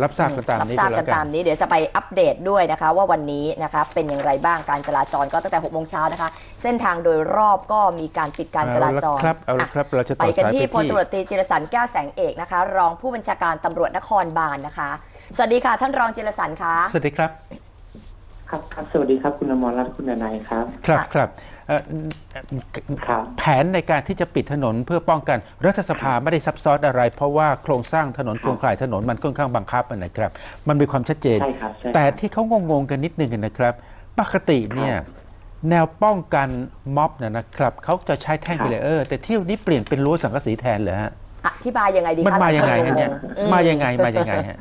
รับทราบกันตามรับนี้ทราก็บแล้กันวกัตาน มนี้เดี๋ยวจะไปอัปเดตด้วยนะคะ ว่าวันนี้นะคะเป็นอย่างไรบ้างการจราจรก็ตั้งแต่6โมงเช้านะคะ เส้นทางโดยรอบก็มีการปิดการจราจรเอาละครับเอาละครับเราจะไปต่อกันสายที่ไปพลที่ตำรวจตรีจิรสันแก้วแสงเอกนะคะ รองผู้บัญชาการตำรวจนครบาลนะคะ สวัสดีค่ะท่านรองจิรสันคะ สวัสดีครับ ครับครับสวัสดีครับคุณอมรรัตน์คุณนายครับ ครับค่ะ ครับเอ่อครับ แผนในการที่จะปิดถนนเพื่อป้องกัน รัฐสภาไม่ได้ซับซ้อนอะไร เพราะว่าโครงสร้างถนนโครงข่ายถนนมันค่อนข้างบังคับนะครับ มันมีความชัดเจนใช่ครับใช่ครับแต่ที่เขางงๆกันนิดนึงนะครับ ปกติเนี่ยแนวป้องกันม็อบนะนะครับเขาจะใช้แท่งครับเบรีเออร์แต่เที่ยวนี้เปลี่ยนเป็นรั้วสังกะสีแทนเหรอฮะอธิบายยังไงดีคะมันมายังไงฮะเนี่ยอืมายังไงมายังไงฮะ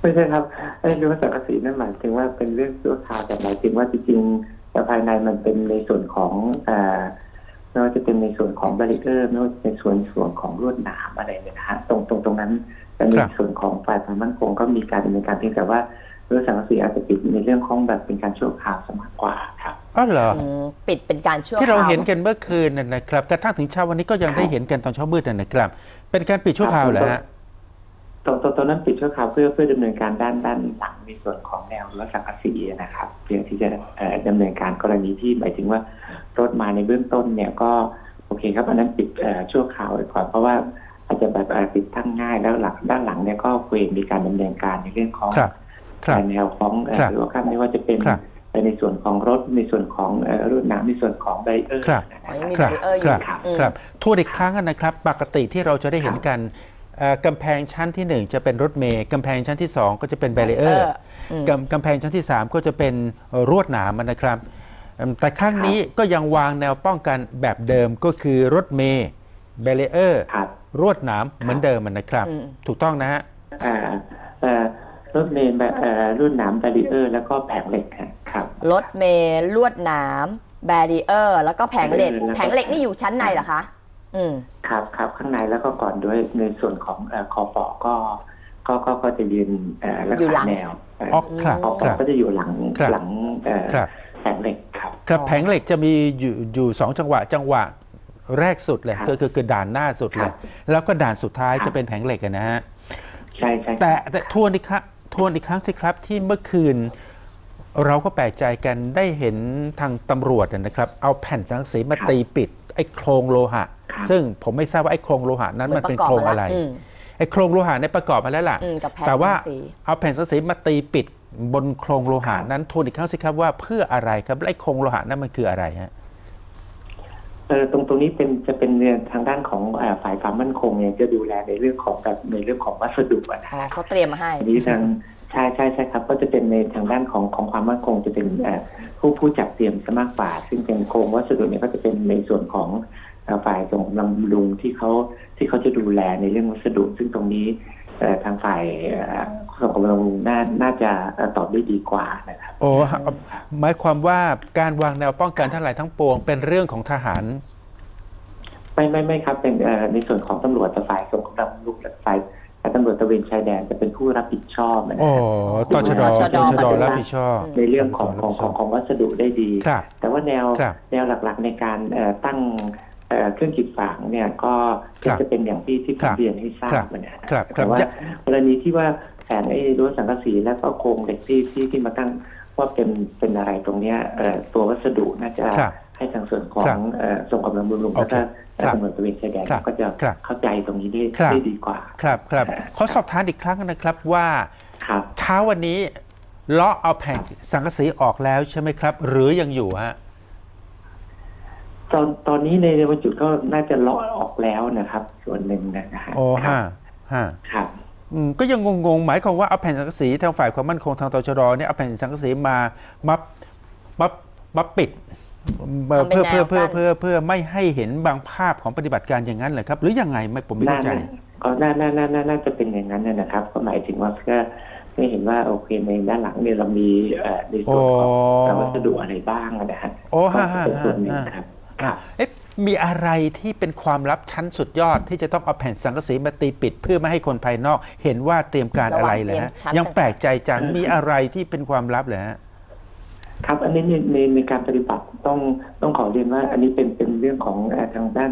ไม่ใช่ครับไอ้รั้วสังกะสีนั่นหมายถึงว่าเป็นเรื่องชั่วคราวแต่หมายถึงว่าจริงๆ แต่ภายในมันเป็นในส่วนของเอ่อไม่ว่าจะเป็นในส่วนของบาริเออร์ไม่ว่าจะเป็นส่วนส่วนของลวดหนามอะไรเนี่ยนะฮะตรงตรงตรงนั้นแต่ในครับส่วนของฝ่ายความมั่นคงก็มีการดำเนินการเพียงแต่ว่ารั้วสังกะสีอาจจะปิดในเรื่องของแบบเป็นการชั่วคราวสมากกว่าครับอ๋อเหรออืมปิดเป็นการชั่วที่เราควเห็นกันเมื่อคืนน่ะนะครับกระทั่งถึงเช้าวันนี้ก็ยังได้เห็นกันตอนเช้ามืดน่ะนะครับ เป็นการปิดชั่วคราวเหรอฮะ ตรงตรงตรงนั้นปิดชั่วคราวเพื่อเพื่อดำเนินการด้านด้านหลังในส่วนของแนวรั้วสังกะสีนะครับเพื่อที่จะเอ่อดำเนินการกรณีที่หมายถึงว่ารถมาในเบื้องต้นเนี่ยก็โอเคครับอันนั้นปิดเอ่อชั่วคราวไว้ก่อนเพราะว่าอาจจะแบบเอ่อติดตั้งง่ายแล้วหลังด้านหลังเนี่ยก็ควรมีการดำเนินการในเรื่องของครับครับแนวของเอ่อครับหรือว่าครับไม่ว่าจะเป็นครับในส่วนของรถในส่วนของเอ่อรุ่นน้ำในส่วนของไบเออร์ครับนะคอ๋รัอบยังมีครับบาริเออร์อคยู่รับครับอืมครับทวนอีกครั้งนะครับ ปกติที่เราจะได้เห็นกันเอ่อ กำแพงชั้นที่หนึ่งจะเป็นรถเมย์กำแพงชั้นที่สองก็จะเป็นแบรีเออร์อืมกำกำแพงชั้นที่สามก็จะเป็นรวดหนามนะครับเอิ่มแต่ครั้งนี้ก็ยังวางแนวป้องกันแบบเดิมก็คือรถเมย์แบรีเออร์ครับรวดหนามเหมือนเดิมนะครับอืมถูกต้องนะฮะเอ่อเอ่อรถเมล์แบบเอ่อรุ่นหนามบาริเออร์แล้วก็แผงเหล็กฮะครับรถเมล์ลวดหนามแบรีเออร์แล้วก็แผงเหล็กแล้วก็แผงเหล็กนี่อยู่ชั้นในเหรอคะ อืม ครับครับข้างในแล้วก็ก่อนด้วยในส่วนของเอ่อคอปอก็ก็ก็ก็จะยืนเอ่อรักอยู่หลัษางแนวเอ่ออ๋อครับคอคปอรับก็จะอยู่หลังครับหลังเอ่อครับแผงเหล็กครับครับอ๋อแผงเหล็กจะมีอยู่อยู่สองจังหวะจังหวะแรกสุดเลยครับก็คือคือด่านหน้าสุดเลครัยบแล้วก็ด่านสุดท้ายครับจะเป็นแผงเหล็กอะนะฮะใช่ใช่แต่แต่ทวนอีกครั้งทวนอีกครั้งสิครับที่เมื่อคืน เราก็แปลกใจกันได้เห็นทางตำรวจนะครับ เอาแผ่นสังกะสีมาตีปิดไอ้โครงโลหะ ซึ่งผมไม่ทราบว่าไอ้โครงโลหะนั้นมันเป็นโครงอะไรอืมไอ้โครงโลหะในยประกอบมาแล้วล่ะอืมกับแผ่นแต่ว่าสังกะสีเอาแผ่นสังกะสีมาตีปิดบนโครงโลหะนั้นทวนอีกครั้งสิครับว่าเพื่ออะไรครับและไอ้โครงโลหะนั้นมันคืออะไรฮะเออตรงตรงนี้เป็นจะเป็นเนี่ยทางด้านของเอ่อฝ่ายความมั่นคงเนี่ยจะดูแลในเรื่องของแบบในเรื่องของวัสดุอะนะอ๋อเขาเตรียมมาให้อันนี้ทางใช่ใช่ใช่ครับ ก็จะเป็นในทางด้านของของความมั่นคงจะเป็นเอ่อผู้ผู้จัดเตรียมซะมากกว่า ซึ่งเป็นโครงวัสดุเนี่ยก็จะเป็นในส่วนของเอ่อ ฝ่ายส่งกำลังบำรุงที่เขาที่เขาจะดูแลในเรื่องวัสดุ ซึ่งตรงนี้เอ่อทางฝ่ายเอ่อส่งกำลังบำรุงน่าน่าจะเอ่อตอบได้ดีกว่านะครับโอ้หมายความว่าการวางแนวป้องกันทั้งหลายทั้งปวง เป็นเรื่องของทหารไม่ไม่ไม่ครับเป็นเอ่อในส่วนของตำรวจแต่ฝ่ายส่งกำลังบำรุงและฝ่ายตำรวจตระเวนชายแดนจะเป็นผู้รับผิดชอบนะโอ้ครับตชดตชดตชดรับผิดชอบ ในเรื่องของของของของวัสดุได้ดีครับแต่ว่าแนวครับแนวหลักๆในการเอ่อตั้ง เอ่อเครื่องกีดฝางเนี่ยก็ครับจะเป็นอย่างที่ที่ผครัมบเรียนให้ทราครับบนะฮะครับครัแต่บว่าอย่ากรณีที่ว่าแผนไอ้รั้วสังกะสีและก็โครงเหล็กที่ที่ที่มาตั้งว่าเป็นเป็นอะไรตรงเนี้ยเอ่อตัววัสดุน่าจะครับให้ทางส่วนขอครังบเอ่อส่งกำลังบำรุงโอแล้วเคก็ครับตำรวจตระเวนชายแดนครับก็จะครับเข้าใจตรงนี้ได้ครับได้ดีกว่า ครับครับขอสอบถามอีกครั้งนะครับว่าครับเช้าวันนี้เลาะเอาแผ่นสังกะสีออกแล้วใช่ไหมครับ หรือยังอยู่ฮะต อนตอนนี้ในในวันจุดก็น่าจะเลาะออกแล้วนะครับ ส่วนหนึ่งนะฮะโอ้ครัฮะบฮะครับอืมก็ยังงงๆ หมายความว่าเอาแผ่นสังกะสีทางฝ่ายความมั่นคงทางตชดเนี่ยเอาแผ่นสังกะสีมามามามาปิดเอ่อทำเป็นเพื่อเพื่อแนวกั้นเพื่อเพื่อเพื่อไม่ให้เห็นบางภาพของปฏิบัติการอย่างนั้นเหรอครับ หรือยังไงไม่ผมไม่น่าเข้าใจน่าก็น่าน่าน่าน่าน่าจะเป็นอย่างนั้นนะนะครับ ก็หมายถึงว่าก็ไม่เห็นว่าโอเคในด้านหลังเนี่ยเรามีเอ่อในส่วนของโอ้วัสดุอะไรบ้างนะฮะโอ้ก็ฮะฮะเป็นส่วนหนึ่งฮะครับอะ เอ๊ะมีอะไรที่เป็นความลับชั้นสุดยอดที่จะต้องเอาแผ่นสังกะสีมาตีปิด เพื่อไม่ให้คนภายนอกเห็นว่าเตรียมการอะไรเลยฮะระหว่างเตรียมชั้นยังแปลกใจจังต่างๆมีอะไรที่เป็นความลับเลยฮะครับอันนี้ในในในการปฏิบัติต้องต้องขอเรียนว่า อันนี้เป็นเป็นเรื่องของเอ่อทางด้าน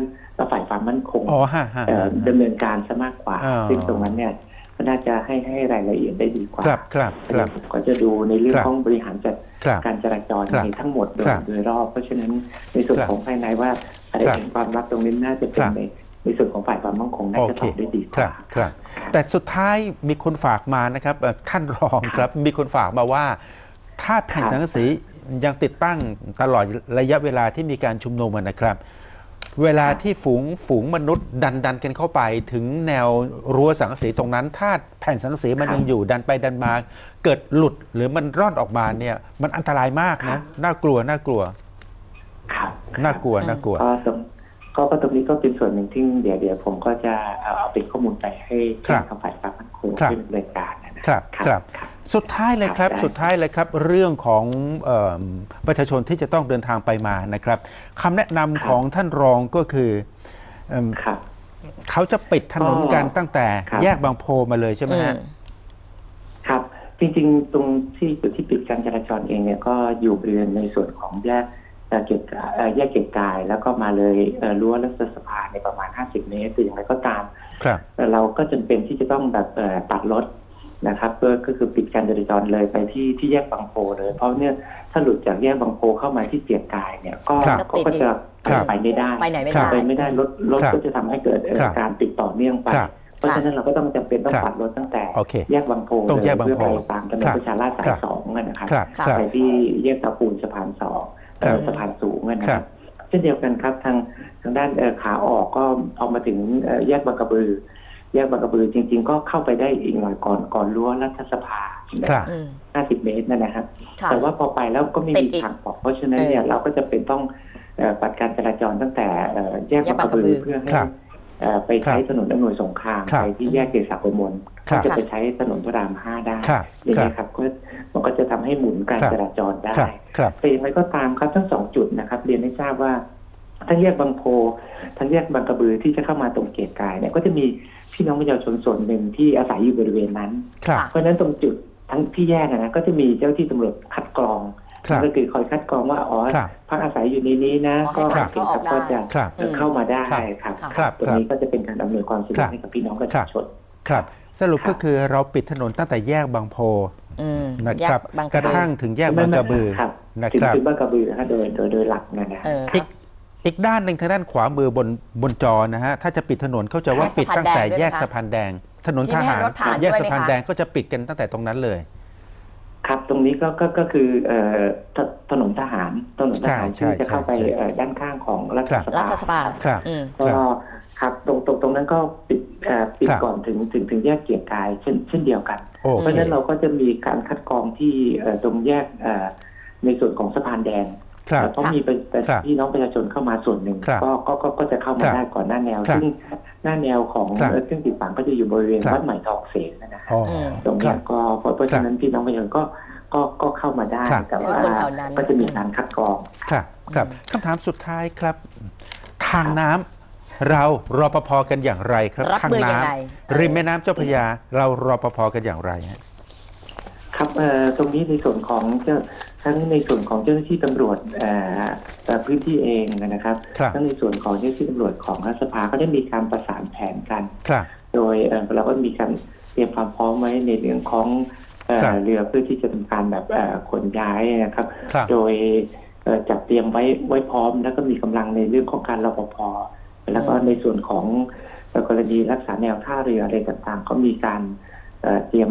ฝ่ายความมั่นคงอ๋อฮะฮะเอ่อฮะดำเนินการซะมากกว่าอ่า ซึ่งตรงนั้นเนี่ยก็น่าจะให้ให้รายละเอียดได้ดีกว่า ครับครับครับผมก็จะดูในเรื่องครับของบริหารจัดครับ การจราจรครับในทั้งหมดโดยครับโดยรอบ เพราะฉะนั้นในส่วนครับของภายในว่าอะไรครับเป็นความลับตรงนี้น่าจะเป็คนรับในในส่วนของฝ่ายความมั่นคงน่าโอจะเคตอบได้ดีกครัว่าบครับ แต่สุดท้ายมีคนฝากมานะครับเอ่อท่านรองครับมีคนฝากมาว่า ถ้าแผ่นครับสังกะสียังติดตั้งตลอดระยะเวลาที่มีการชุมนุมอะนะครับ เวลาที่ฝูงฝูงมนุษย์ดันดันกันเข้าไปถึงแนวรั้วสังกะสีตรงนั้น ถ้าแผ่นสังกะสีมันยังอยู่ดันไปดันมา เกิดหลุดหรือมันร่อนออกมาเนี่ย มันอันตรายมากนะน่ากลัวน่ากลัวครับน่ากลัวน่ากลัวก็ตรงก็ก็ตรงนี้ก็เป็นส่วนหนึ่งที่เดี๋ยวเดี๋ยวผมก็จะเอาเอาเป็นข้อมูลไปให้ครับทางฝ่ายความมั่นคงครับเป็นรายการนะครับครับ สุดท้ายเลยครับครับได้สุดท้ายเลยครับ เรื่องของเออประชาชนที่จะต้องเดินทางไปมานะครับคำแนะนำของท่านรองก็คือเอิ่มครับเขาจะปิดถนนกันอ๋อตั้งแต่ครับแยกบางโพมาเลยใช่ไหมอืฮะมครับ จริงๆ ตรงที่จุดที่ปิดการจราจรเองเนี่ยก็อยู่บริเวณในส่วนของแยกเอ่อเกียรติกายเอ่อแยกเกียรติกาย แล้วก็มาเลยเอ่อรั้วรัฐสภาในประมาณ 50 เมตรแต่อย่างไรก็ตามครับเอ่อเราก็จำเป็นที่จะต้องแบบเอ่อตัดรถ นะครับเพื่อก็คือปิดการจราจรเลยไปที่ที่แยกบางโพเลย เพราะเนี่ยถ้าหลุดจากแยกบางโพเข้ามาที่เกียรติกายเนี่ยก็ครับก็ก็จะครับไปไม่ได้ไปไหนไม่ครัได้บไปไม่ได้รถรถครับก็จะทำให้เกิดเอ่อครับ การติดต่อเนื่องไป ครับ เพราะฉะนั้นเราก็ต้องจำเป็นต้องครับตัดรถตั้งแต่โอเคแยกบางโพต้องแยกบางโพเพื่อไปตามถนนครับประชาราษฎร์สาครัยบ สองนะครับครับ ครับครับ ไปที่แยกตะปูนสะพานสองครัเอ่บอสะพานสูงนะคครัรับบเช่นเดียวกันครับทางทางด้านเอ่อขาออกก็เอามาถึงเอ่อแยกบางกระบือ แยกบางกระบือจริง ๆ ก็เข้าไปได้อีกหน่อยก่อนก่อนรั้วรัฐสภาครับอืม50เมตรนั่นนะครับค่ะแต่ว่าพอไปแล้วก็ไม่ติดมีอีกทางออก เพราะฉะนั้นเนี่ยเออเราก็จะเป็นต้องเอ่อปัดการจราจรตั้งแต่เอ่อแยกแยกบางกระบืบางกระบืออเพื่อให้ครับเอ่อไปใช้ครับถนนอำนวยสงครามครับไปที่แยกเกษาประมลครัก็บจะไปใช้ถนนพระรามห้าได้ครับอย่างครันี้บยครับก็มันก็จะทำให้หมุนการครับจราจรได้ครับครับแต่อย่างไรก็ตามครับทั้งสองจุดนะครับ เรียนให้ทราบว่าทั้งแยกบางโพทั้งแยกบางกระบือที่จะเข้ามาตรงเกียรติกายเนี่ยก็จะมี พี่น้องประชาชนส่วนหนึ่งที่อาศัยอยู่บริเวณนั้นครับเพราะฉะนั้นตรงจุดทั้งที่แยกอะนะก็จะมีเจ้าที่ตำรวจคัดกรองครับก็คือคอยคัดกรองว่าอ๋อครับพักอาศัยอยู่ในนี้นะอ๋อก็ให้โอผ่านเคเข้าอคอรับกได้ก็จะครับอืมเข้ามาได้ครับครับครับตรงนี้ก็จะเป็นการอำนวยความสะดวครักบให้กับพี่น้องประครัชาบชนครับ สรุปครับก็คือเราปิดถนนตั้งแต่แยกบางโพอืมนะครับแยกบางกระทั่งถึงแยกบางกระบือครับนะถึงครับถึงบางกระบือนะฮะโดยโดยโดยหลักนะนะเอออีก อีกด้านหนึ่งทางด้านขวามือบนบนจอนะฮะถ้าจะปิดถนนเขาจะว่าแยกปิดตั้งแต่สะพานแดงด้วยแยกนะคะสะพานแดง ถนนที่ทไม่ให้หารรถผ่านแยกด้วยสะไหมพานคะแดงก็จะปิดกันตั้งแต่ตรงนั้นเลย ครับตรงนี้ก็ก็ก็คือเอ่อถถนนทหารถนนทหารใช่ที่จะเข้าไปใช่ใช่เอ่อด้านข้างของรัฐครับสรัภาฐสภาครับอืมก็ครับครับตรงตรงตรงนั้นก็ปิดเอ่อปิดครับก่อนถึงถึงถึงแยกเกียรติกายเช่นเช่นเดียวกันโอเพราะเคฉะนั้นเราก็จะมีการคัดกรองที่เอ่อตรงแยกเอ่อในส่วนของสะพานแดง ครับเพราะมีเป็นเป็นครับพี่น้องประชาชนเข้ามาส่วนหนึ่งครับก็ก็ก็ก็จะเข้าคมารับได้ก่อนหน้าแนวครับซึ่งหน้าแนวของครับเอ่อเครื่องติดฝังก็จะอยู่บริเวณครับวัดใหม่ทองเสนนะนะอ๋ออืมตรงคเนี้รัยบก็เพราะเพราะฉะนั้นพี่น้องประชาชนก็ก็ก็เข้ามาได้ครับแต่ว่าคือคนแถวนั้นก็จะมีการคัดกรองครับครับคำถามสุดท้ายครับ ทางน้ำเรารอปภกันอย่างไรครับรับทางมือยังน้ไงำริมแม่น้ำเจ้าพระยา เรารอปภกันอย่างไรฮะ ครับเอ่อตรงนี้ในส่วนของเจ้าทั้งในส่วนของเจ้าหน้าที่ตำรวจเอ่อเอ่อพื้นที่เองนะครับครับทั้งในส่วนของเจ้าหน้าที่ตำรวจของรัฐสภาก็ได้มีการประสานแผนกันครับโดยเอ่อเราก็มีการเตรียมความพร้อมไว้ในเรื่องของเอ่อครับเรือเพื่อที่จะทำการแบบเอ่อขนย้ายนะครับครับโดยเอ่อจัดเตรียมไว้ไว้พร้อม แล้วก็มีกำลังในเรื่องของการรปภแล้วก็ในส่วนของเอ่อกรณีรักษาแนวท่าเรืออะไรต่างๆ ก็มีการเอ่อเตรียม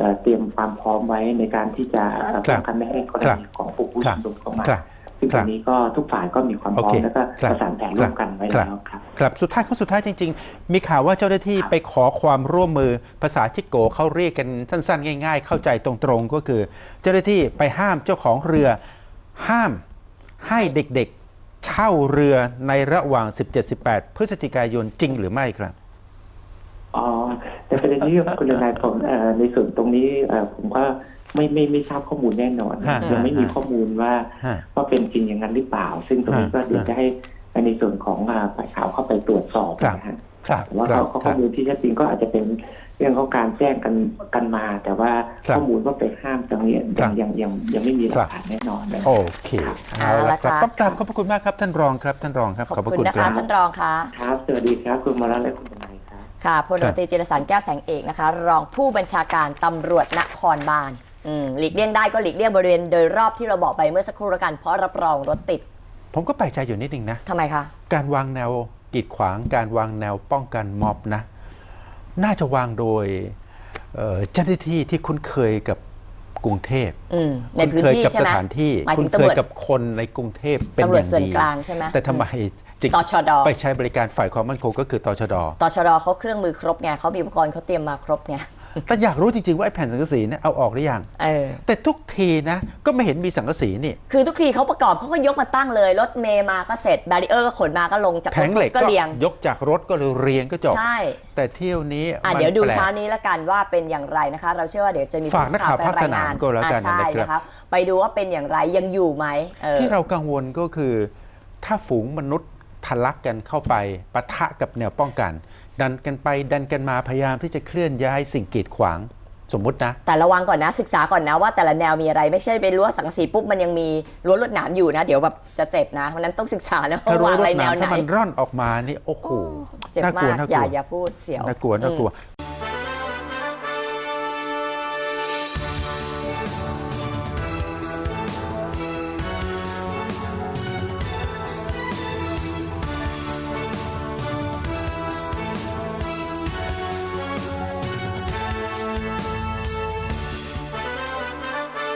เอ่อเตรียมความพร้อมไว้ในการที่จะเอ่อครัป้บองกันไม่ให้กรณีของผู้ผู้ครัชุบมนุมเข้ามาครับซึ่งคตรัรบงนี้ก็ทุกฝ่ายก็มีความพร้อโอมเคแล้วก็ครับประสานแผนร่วมกันไว้ครับแล้วครับครับสุดท้ายข้อสุดท้ายจริง ๆ มีข่าวว่าเจ้าหน้าที่ครับไปขอความร่วมมือภาษาชิโกเขาเรียกกันสั้น ๆ ง่าย ๆ เข้าใจตรงๆก็คือ เจ้าหน้าที่ไปห้ามเจ้าของเรือ ห้ามให้เด็กๆเช่าเรือในระหว่าง 17-18 พฤศจิกายนจริงหรือไม่ครับ อ๋อแต่ประเด็นนี้คุณนายผมเอ่อในส่วนตรงนี้เอ่อผมก็ไม่ไม่ไม่ทราบข้อมูลแน่นอนฮะยังไม่มีฮะข้อมูลว่าฮะว่าเป็นจริงอย่างนั้นหรือเปล่า ซึ่งตรงนี้ก็ฮะเดี๋ยวจะให้ในส่วนของอ่าฝ่ายข่าวเข้าไปตรวจสอบครับนะฮะครับแต่ว่าครับข้อข้อมูลที่แท้จริงก็อาจจะเป็นเรื่องของการแจ้งกันกันมา แต่ว่าครับข้อมูลว่าไปห้ามตรงนี้ครัยับงยังยังยังไม่มีหลัครักบฐานแน่นอนนะโอเคครับเอาละครับเอาละค่ะต้องกราบขอบพระคุณมากครับท่านรองครับท่านรองครับขอบขอบพระคุคุณณนะครัคะบท่านรองคะครับสวัสดีครับคุณมารัตน์และคุณทนาย ครับค่ะพลตำรวจตรีจิรสันแก้วแสงเอกนะคะ รองผู้บัญชาการตำรวจนครบาลอืมหลีกเลี่ยงได้ก็หลีกเลี่ยงบริเวณโดยรอบที่เราบอกไปเมื่อสักครู่แล้วกันเพราะรับรองรถติด ผมก็แปลกใจอยู่นิดนึงนะทำไมคะ การวางแนวกีดขวางการวางแนวป้องกันม็อบนะ น่าจะวางโดยเอ่อเจ้าหน้าที่ที่คุ้นเคยกับกรุงเทพอืมในพื้นคุ้เคยที่กับใช่สไหมถานที่หมายถึคุ้งนตำเครยวจกับคนในกรุงเทพเป็นตำอรวจย่างส่วนดีกลางใช่ไหมแต่ทำไม จึงตชด ไปใช้บริการฝ่ายความมั่นคงก็คือตชดตชดเขาเครื่องมือครบไงเขามีอุปกรณ์เขาเตรียมมาครบไงแต่อยากรู้จริงๆว่าไอ้แผ่นสังกะสีเนี่ยเอาออกหรือยังเออแต่ทุกทีนะก็ไม่เห็นมีสังกะสีนี่ คือทุกทีเขาประกอบเขาก็ยกมาตั้งเลย รถเมย์มาก็เสร็จบาริเออร์ก็ขนมาก็ลงจากแผงเหล็กก็เรียง ยกจากรถก็เลยเรียงก็จบใช่แต่เที่ยวนี้อะมันเดี๋ยวดูแปลกเช้านี้ละกันว่าเป็นอย่างไรนะคะ เราเชื่อว่าเดี๋ยวจะมีฝากนักข่าวผู้สื่อภาคสนามก็แล้วกันอะใช่นะครับนะคะไปดูว่าเป็นอย่างไรยังอยู่ไหมเออที่เรากังวลก็คือ ถ้าฝูงมนุษย์ ทะลักกันเข้าไปปะทะกับแนวป้องกัน ดันกันไปดันกันมาพยายามที่จะเคลื่อนย้ายสิ่งกีดขวางสมมุตินะ แต่ระวังก่อนนะศึกษาก่อนนะว่าแต่ละแนวมีอะไรไม่ใช่ไปรั้วสังกะสีปุ๊บมันยังมีรั้วลวดหนามอยู่นะ เดี๋ยวแบบจะเจ็บนะเพราะฉะนั้นต้องศึกษานะถ้าว่ารู้วางรอะไรถแนวน้ำไหนถ้ามันร่อนออกมานี่โอ้โหเจ็บน่ากมาลัวกน่ากอลัย่าวอย่าพูดเสียวน่ากลัวน่ากลัวอืม